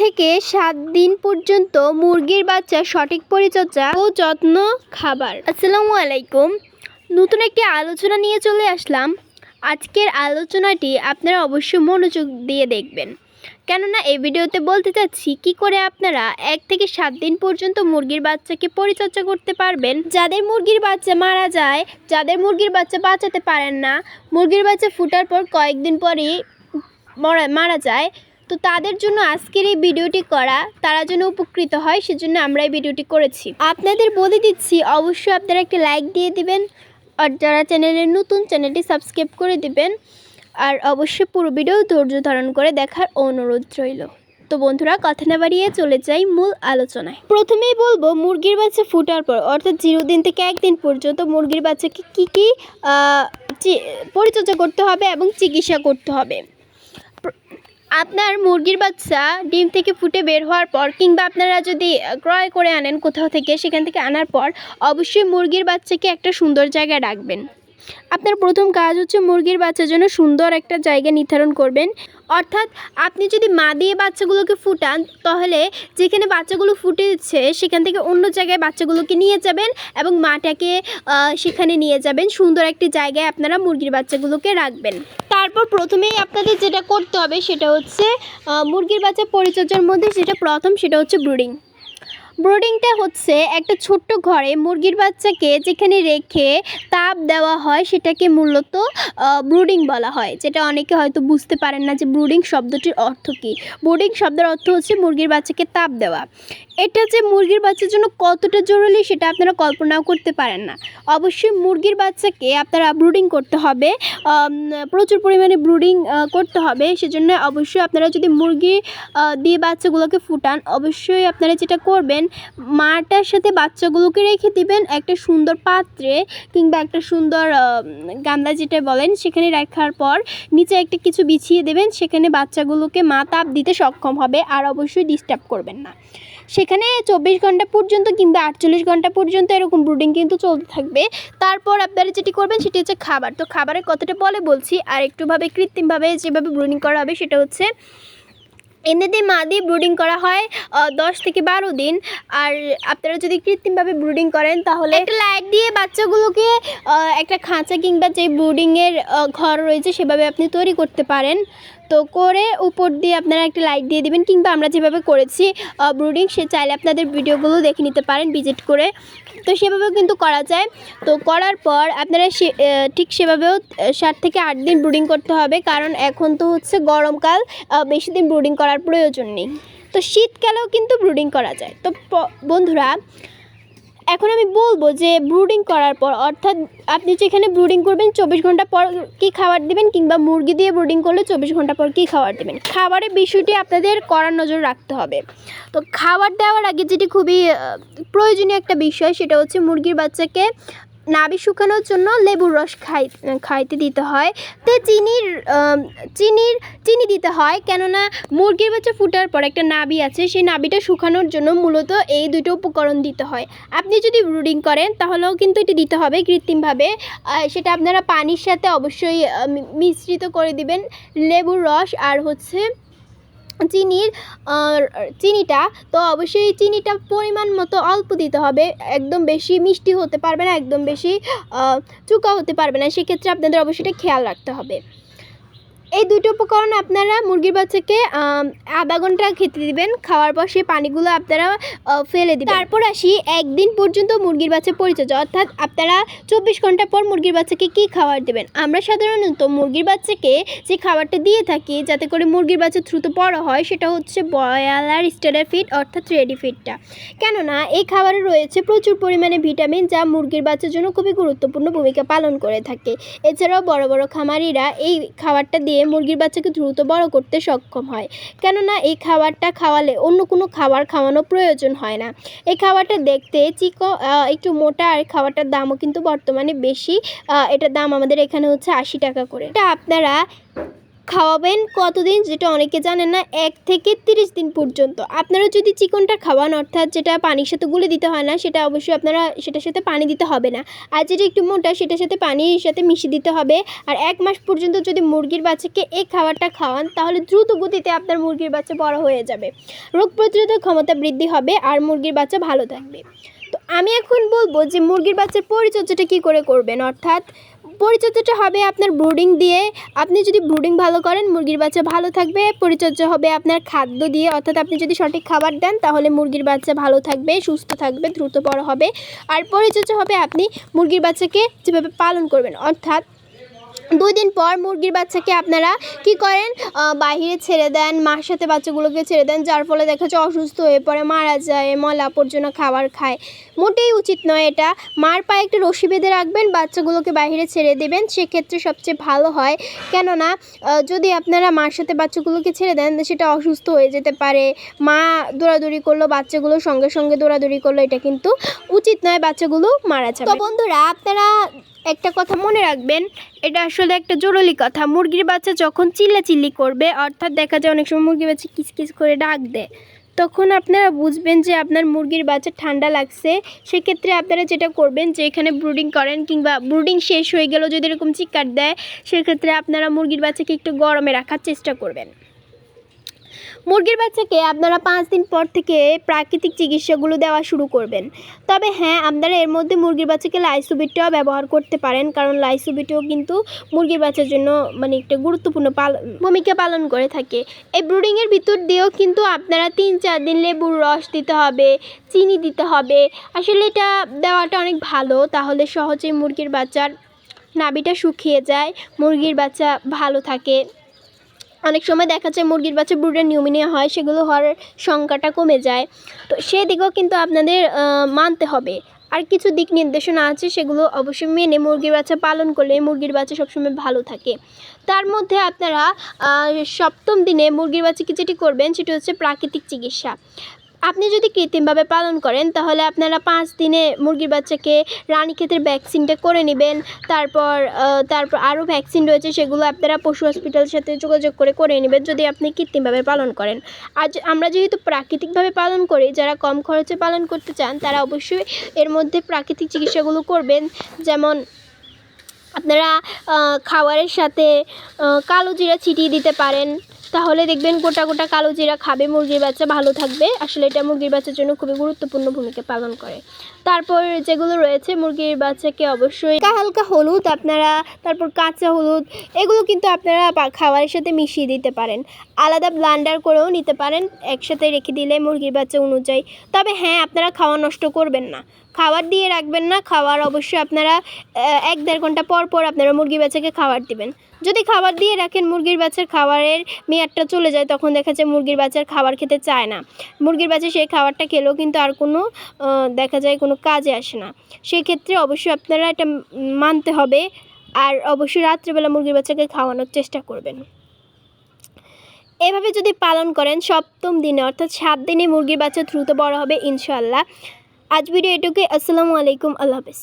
থেকে সাত দিন পর্যন্ত মুরগির বাচ্চার সঠিক পরিচর্যা ও যত্ন খাবার। আসসালামু আলাইকুম। নতুন একটি আলোচনা নিয়ে চলে আসলাম। আজকের আলোচনাটি আপনারা অবশ্যই মনোযোগ দিয়ে দেখবেন। কেননা এই ভিডিওতে বলতে চাচ্ছি, কি করে আপনারা এক থেকে সাত দিন পর্যন্ত মুরগির বাচ্চাকে পরিচর্যা করতে পারবেন? যাদের মুরগির বাচ্চা মারা যায়, যাদের মুরগির বাচ্চা বাঁচাতে পারেন না, মুরগির বাচ্চা ফুটার পর কয়েকদিন পরই মারা যায় তো তাদের জন্য আজকের এই ভিডিওটি করা, তারা যেন উপকৃত হয়, সেজন্য আমরা এই ভিডিওটি করেছি। আপনাদের বলে দিচ্ছি, অবশ্যই আপনারা একটা লাইক দিয়ে দিবেন, আর যারা চ্যানেলে নতুন, চ্যানেলটি সাবস্ক্রাইব করে দিবেন, আর অবশ্যই পুরো ভিডিও ধৈর্য ধারণ করে দেখার অনুরোধ রইল। তো বন্ধুরা, কথা না বাড়িয়ে চলে যাই মূল আলোচনায়। প্রথমেই বলব, মুরগির বাচ্চা ফুটার পর, অর্থাৎ জিরো দিন থেকে একদিন পর্যন্ত মুরগির বাচ্চাকে কী কী পরিচর্যা করতে হবে এবং চিকিৎসা করতে হবে। আপনার মুরগির বাচ্চা ডিম থেকে ফুটে বের হওয়ার পর কিংবা আপনারা যদি ক্রয় করে আনেন কোথাও থেকে, সেখান থেকে আনার পর অবশ্যই মুরগির বাচ্চাকে একটা সুন্দর জায়গায় রাখবেন। আপনার প্রথম কাজ হচ্ছে মুরগির বাচ্চার জন্য সুন্দর একটা জায়গা নির্ধারণ করবেন। অর্থাৎ আপনি যদি মা দিয়ে বাচ্চাগুলোকে ফুটান, তাহলে যেখানে বাচ্চাগুলো ফুটেছে, সেখান থেকে অন্য জায়গায় বাচ্চাগুলোকে নিয়ে যাবেন এবং মাটাকে সেখানে নিয়ে যাবেন। সুন্দর একটি জায়গায় আপনারা মুরগির বাচ্চাগুলোকে রাখবেন। তারপর প্রথমেই আপনাদের যেটা করতে হবে সেটা হচ্ছে মুরগির বাচ্চা পরিচর্যার মধ্যে যেটা প্রথম সেটা হচ্ছে ব্রুডিং। ব্রুডিংটা হচ্ছে একটা ছোট্ট ঘরে মুরগির বাচ্চাকে যেখানে রেখে তাপ দেওয়া হয় সেটাকে মূলত ব্রুডিং বলা হয়। যেটা অনেকে হয়তো বুঝতে পারেন না যে ব্রুডিং শব্দটির অর্থ কী। ব্রুডিং শব্দের অর্থ হচ্ছে মুরগির বাচ্চাকে তাপ দেওয়া। এটা যে মুরগির বাচ্চার জন্য কতটা জরুরি সেটা আপনারা কল্পনাও করতে পারেন না। অবশ্যই মুরগির বাচ্চাকে আপনারা ব্রুডিং করতে হবে প্রচুর পরিমাণে ব্রুডিং করতে হবে। সেজন্য অবশ্যই আপনারা যদি মুরগি দিয়ে বাচ্চাগুলোকে ফুটান, অবশ্যই আপনারা যেটা করবেন মাটার সাথে বাচ্চাগুলোকে রেখে দিবেন একটা সুন্দর পাত্রে কিংবা একটা সুন্দর গামলা যেটা বলেন সেখানে রাখার পর নিচে একটা কিছু বিছিয়ে দেবেন, সেখানে বাচ্চাগুলোকে মা তাপ দিতে সক্ষম হবে আর অবশ্যই ডিস্টার্ব করবেন না। সেখানে চব্বিশ ঘণ্টা পর্যন্ত কিংবা আটচল্লিশ ঘণ্টা পর্যন্ত এরকম ব্রুডিং কিন্তু চলতে থাকবে। তারপর আপনারা যেটি করবেন সেটি হচ্ছে খাবার। তো খাবারের কথাটা বলে বলছি, আর একটুভাবে কৃত্রিমভাবে যেভাবে ব্রুডিং করা হবে সেটা হচ্ছে এমনিতে মা দিয়ে ব্রুডিং করা হয় দশ থেকে বারো দিন। আর আপনারা যদি কৃত্রিমভাবে ব্রুডিং করেন তাহলে একটা লাইট দিয়ে বাচ্চাগুলোকে একটা খাঁচা কিংবা যে ব্রুডিংয়ের ঘর রয়েছে সেভাবে আপনি তৈরি করতে পারেন। তো করে উপর দিয়ে আপনারা একটা লাইট দিয়ে দিবেন কিংবা আমরা যেভাবে করেছি ব্রুডিং সে চাইলে আপনাদের ভিডিওগুলো দেখে নিতে পারেন ভিজিট করে। তো সেভাবেও কিন্তু করা যায়। তো করার পর আপনারা ঠিক সেভাবেও সাত থেকে আট দিন ব্রুডিং করতে হবে, কারণ এখন তো হচ্ছে গরমকাল বেশি দিন ব্রুডিং করার প্রয়োজন নেই। তো শীতকালেও কিন্তু ব্রুডিং করা যায়। তো বন্ধুরা এখন আমি বলব যে ব্রুডিং করার পর, অর্থাৎ আপনি যেখানে ব্রুডিং করবেন, চব্বিশ ঘণ্টা পর কী খাবার দিবেন কিংবা মুরগি দিয়ে ব্রুডিং করলে চব্বিশ ঘণ্টা পর কী খাবার দিবেন? খাবারের বিষয়টি আপনাদের করার নজর রাখতে হবে। তো খাবার দেওয়ার আগে যেটি খুবই প্রয়োজনীয় একটা বিষয়, সেটা হচ্ছে মুরগির বাচ্চাকে নাভি শুকানোর জন্য লেবুর রস খাই, খাইতে দিতে হয়। তো চিনির চিনির, চিনি দিতে হয়, কেননা মুরগির বাচ্চা ফুটার পর একটা নাভি আছে, সেই নাভিটা শুকানোর জন্য মূলত এই দুটো উপকরণ দিতে হয়। আপনি যদি ব্রুডিং করেন, তাহলেও কিন্তু এটি দিতে হবে কৃত্রিমভাবে। সেটা আপনারা পানির সাথে অবশ্যই মিশ্রিত করে দিবেন লেবুর রস, আর হচ্ছে চিনির চিনিটা, তো অবশ্যই চিনিটা পরিমাণ মতো অল্প দিতে হবে। একদম বেশি মিষ্টি হতে পারবে না, একদম বেশি চুকা হতে পারবে না। সেক্ষেত্রে আপনাদের অবশ্যই এটা খেয়াল রাখতে হবে। এই দুটো উপকরণ আপনারা মুরগির বাচ্চাকে আধা ঘণ্টা খেতে দিবেন। খাওয়ার পর সেই পানিগুলো আপনারা ফেলে দিবেন। তারপর আসি, একদিন পর্যন্ত মুরগির বাচ্চা পরিচর্যা। অর্থাৎ আপনারা চব্বিশ ঘণ্টা পর মুরগির বাচ্চাকে কী খাবার দেবেন? আমরা সাধারণত মুরগির বাচ্চাকে যে খাবারটা দিয়ে থাকি, যাতে করে মুরগির বাচ্চা দ্রুত বড় হয়, সেটা হচ্ছে বয়ালার স্টেডার ফিড, অর্থাৎ রেডি ফিডটা। কেননা, এই খাবারে রয়েছে প্রচুর পরিমাণে ভিটামিন, যা মুরগির বাচ্চার জন্য খুবই গুরুত্বপূর্ণ ভূমিকা পালন করে থাকে। এছাড়াও বড় বড় খামারিরা এই খাবারটা দিয়ে মুরগির বাচ্চাকে দ্রুত বড় করতে সক্ষম হয়। কেননা, এই খাবারটা খাওয়ালে অন্য কোনো খাবার খাওয়ানো প্রয়োজন হয় না। এই খাবারটা দেখতে চিকো একটু মোটা আর খাবারটার দামও কিন্তু বর্তমানে বেশি। এটার দাম আমাদের এখানে হচ্ছে আশি টাকা করে। এটা আপনারা খাওয়াবেন কতদিন যেটা অনেকে জানেন না, এক থেকে তিরিশ দিন পর্যন্ত। আপনারা যদি চিকনটা খাওয়ান, অর্থাৎ যেটা পানির সাথে গুলে দিতে হয় না, সেটা অবশ্যই আপনারা সেটার সাথে পানি দিতে হবে না। আর যেটা একটু মোটা, সেটার সাথে পানির সাথে মিশিয়ে দিতে হবে। আর এক মাস পর্যন্ত যদি মুরগির বাচ্চাকে এই খাবারটা খাওয়ান, তাহলে দ্রুত গতিতে আপনার মুরগির বাচ্চা বড় হয়ে যাবে। রোগ প্রতিরোধক ক্ষমতা বৃদ্ধি হবে আর মুরগির বাচ্চা ভালো থাকবে। তো আমি এখন বলব যে মুরগির বাচ্চার পরিচর্যাটা কী করে করবেন? অর্থাৎ পরিচর্যাটা হবে আপনার ব্রুডিং দিয়ে। আপনি যদি ব্রুডিং ভালো করেন, মুরগির বাচ্চা ভালো থাকবে, পরিচর্যা হবে আপনার খাদ্য দিয়ে। অর্থাৎ আপনি যদি সঠিক খাবার দেন, তাহলে মুরগির বাচ্চা ভালো থাকবে, সুস্থ থাকবে, দ্রুত বড় হবে। আর পরিচর্যা হবে আপনি মুরগির বাচ্চাকে যেভাবে পালন করবেন, অর্থাৎ দুই দিন পর মুরগির বাচ্চাকে আপনারা কি করেন? বাইরে ছেড়ে দেন, মার সাথে বাচ্চাগুলোকে ছেড়ে দেন, যার ফলে দেখা যায় অসুস্থ হয়ে পড়ে, মারা যায়, ময়লা আবর্জনা খাবার খায়। মোটেই উচিত নয় এটা। মার পায়ে একটা রশি বেঁধে রাখবেন, বাচ্চাগুলোকে বাইরে ছেড়ে দেবেন, সেক্ষেত্রে সবচেয়ে ভালো হয়। কেননা যদি আপনারা মার সাথে বাচ্চাগুলোকে ছেড়ে দেন, সেটা অসুস্থ হয়ে যেতে পারে। মা দৌড়াদৌড়ি করল, বাচ্চাগুলো সঙ্গে সঙ্গে দৌড়াদৌড়ি করল, এটা কিন্তু উচিত নয়, বাচ্চাগুলো মারা যাবে। তো বন্ধুরা, আপনারা একটা কথা মনে রাখবেন, এটা আসলে একটা জরুরি কথা। মুরগির বাচ্চা যখন চিল্লাচিল্লি করবে, অর্থাৎ দেখা যায় অনেক সময় মুরগির বাচ্চা কিচকিচ করে ডাক দেয়, তখন আপনারা বুঝবেন যে আপনার মুরগির বাচ্চা ঠান্ডা লাগছে। সেক্ষেত্রে আপনারা যেটা করবেন যে এখানে ব্রুডিং করেন কিংবা ব্রুডিং শেষ হয়ে গেল যদি এরকম চিৎকার দেয়, সেক্ষেত্রে আপনারা মুরগির বাচ্চাকে একটু গরমে রাখার চেষ্টা করবেন। মুরগির বাচ্চাকে আপনারা পাঁচ দিন পর থেকে প্রাকৃতিক চিকিৎসাগুলো দেওয়া শুরু করবেন। তবে হ্যাঁ আপনারা এর মধ্যে মুরগির বাচ্চাকে লাইসোবিটটাও ব্যবহার করতে পারেন, কারণ লাইসোবিটও কিন্তু মুরগির বাচ্চার জন্য মানে একটা গুরুত্বপূর্ণ ভূমিকা পালন করে থাকে। এই ব্রুডিংয়ের ভিতর দিয়েও কিন্তু আপনারা তিন চার দিন লেবুর রস দিতে হবে, চিনি দিতে হবে। আসলে এটা দেওয়াটা অনেক ভালো, তাহলে সহজেই মুরগির বাচ্চার নাভিটা শুকিয়ে যায়, মুরগির বাচ্চা ভালো থাকে। অনেক সময় দেখা যায় মুরগির বাচ্চা ব্রুডের নিউমিনিয়া হয়, সেগুলো হওয়ার সংখ্যাটা কমে যায়। তো সেদিকেও কিন্তু আপনাদের মানতে হবে। আর কিছু দিক নির্দেশনা আছে, সেগুলো অবশ্যই মেনে মুরগির বাচ্চা পালন করলে মুরগির বাচ্চা সবসময় ভালো থাকে। তার মধ্যে আপনারা সপ্তম দিনে মুরগির বাচ্চাকে যেটি করবেন, সেটি হচ্ছে প্রাকৃতিক চিকিৎসা। আপনি যদি কৃত্রিমভাবে পালন করেন, তাহলে আপনারা পাঁচ দিনে মুরগির বাচ্চাকে রানীক্ষেতের ভ্যাকসিনটা করে নেবেন। তারপর তারপর আরও ভ্যাকসিন রয়েছে, সেগুলো আপনারা পশু হসপিটালের সাথে যোগাযোগ করে করে নেবেন যদি আপনি কৃত্রিমভাবে পালন করেন। আজ আমরা যেহেতু প্রাকৃতিকভাবে পালন করি, যারা কম খরচে পালন করতে চান, তারা অবশ্যই এর মধ্যে প্রাকৃতিক চিকিৎসাগুলো করবেন। যেমন আপনারা খাবারের সাথে কালো জিরা ছিটিয়ে দিতে পারেন। তাহলে দেখবেন গোটা গোটা কালো জিরা খাবে, মুরগির বাচ্চা ভালো থাকবে। আসলে এটা মুরগির বাচ্চার জন্য খুবই গুরুত্বপূর্ণ ভূমিকা পালন করে। তারপর যেগুলো রয়েছে, মুরগির বাচ্চাকে অবশ্যই হালকা হালকা হলুদ আপনারা, তারপর কাঁচা হলুদ, এগুলো কিন্তু আপনারা খাবারের সাথে মিশিয়ে দিতে পারেন। আলাদা ব্লান্ডার করেও নিতে পারেন, একসাথে রেখে দিলে মুরগির বাচ্চা অনুযায়ী। তবে হ্যাঁ আপনারা খাওয়া নষ্ট করবেন না। খাবার দিয়ে রাখবেন না। খাবার অবশ্যই আপনারা এক দেড় ঘণ্টা পর পর আপনারা মুরগির বাচ্চাকে খাবার দিবেন। যদি খাবার দিয়ে রাখেন মুরগির বাচ্চার খাবারের মেয়াদটা চলে যায়, তখন দেখা যায় মুরগির বাচ্চার খাবার খেতে চায় না। মুরগির বাচ্চা সেই খাবারটা খেলেও কিন্তু আর কোনো দেখা যায় কোনো কাজে আসে না। সেই ক্ষেত্রে অবশ্যই আপনারা এটা মানতে হবে আর অবশ্যই রাত্রেবেলা মুরগির বাচ্চাকে খাওয়ানোর চেষ্টা করবেন। এভাবে যদি পালন করেন, সপ্তম দিনে অর্থাৎ সাত দিনে মুরগির বাচ্চা দ্রুত বড় হবে ইনশাল্লাহ আজ ভিডিও এটুকুই। আসসালামু আলাইকুম আল্লাহ হাফেজ।